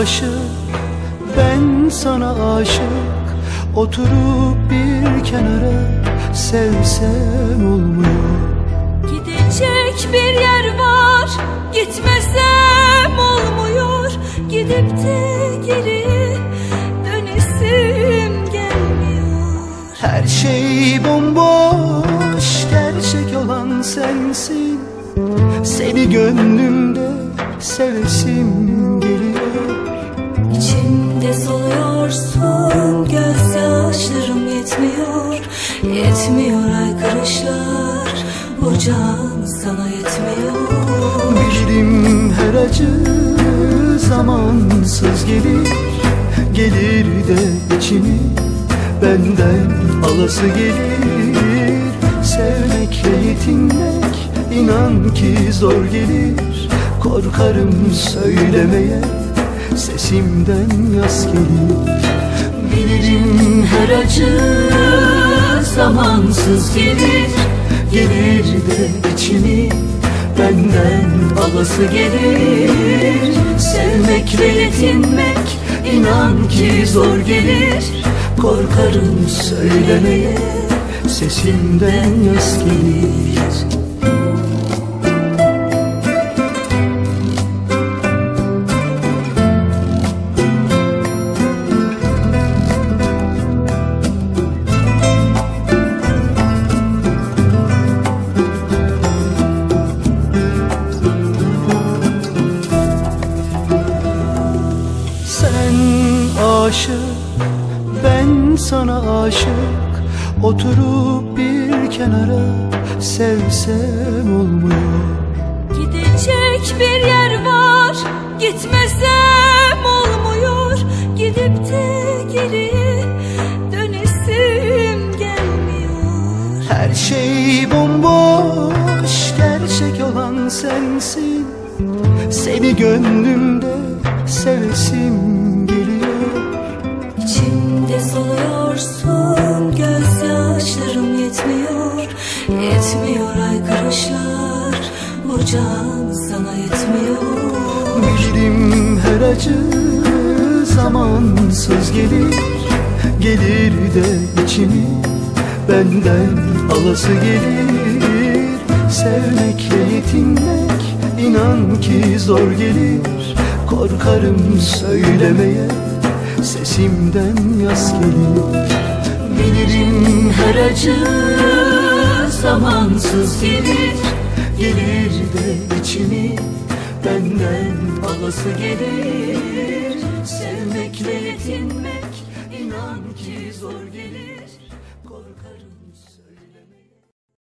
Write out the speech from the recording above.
Aşık, ben sana aşık. Oturup bir kenara sevsem olmuyor. Gidecek bir yer var Gitmesem olmuyor. Gidip de geri dönesim gelmiyor. Her şey bomboş, gerçek olan sensin. Seni gönlümde sevesim geliyor İçimde soluyorsun Gözyaşlarım yetmiyor. Yetmiyor aykırışlar Bu can sana yetmiyor. Bilirim her acı zamansız gelir. Gelir de içimi benden alası gelir. Sevmekle yetinmek inan ki zor gelir. Korkarım söylemeye sesimden yas gelir. Bilirim her acı zamansız gelir. Gelir de içimi benden alası gelir. Sevmekle yetinmek inan ki zor gelir. Korkarım söylemeye sesimden yas gelir Sen aşık, ben sana aşık. Oturup bir kenara sevsem olmuyor. Gidecek bir yer var Gitmesem olmuyor. Gidip de geri dönesim gelmiyor. Her şey bomboş, gerçek olan sensin. Seni gönlümde sevesim geliyor İçimde soluyorsun Gözyaşlarım yetmiyor Yetmiyor aykırışlar Bu can sana yetmiyor. Bilirim her acı zamansız gelir Gelir de içimi benden alası gelir. Sevmekle yetinmek inan ki zor gelir Korkarım söylemeye sesimden yas gelir. Bilirim her acı zamansız gelir. Gelir de içimi benden alası gelir. Sevmekle yetinmek inan ki zor gelir. Korkarım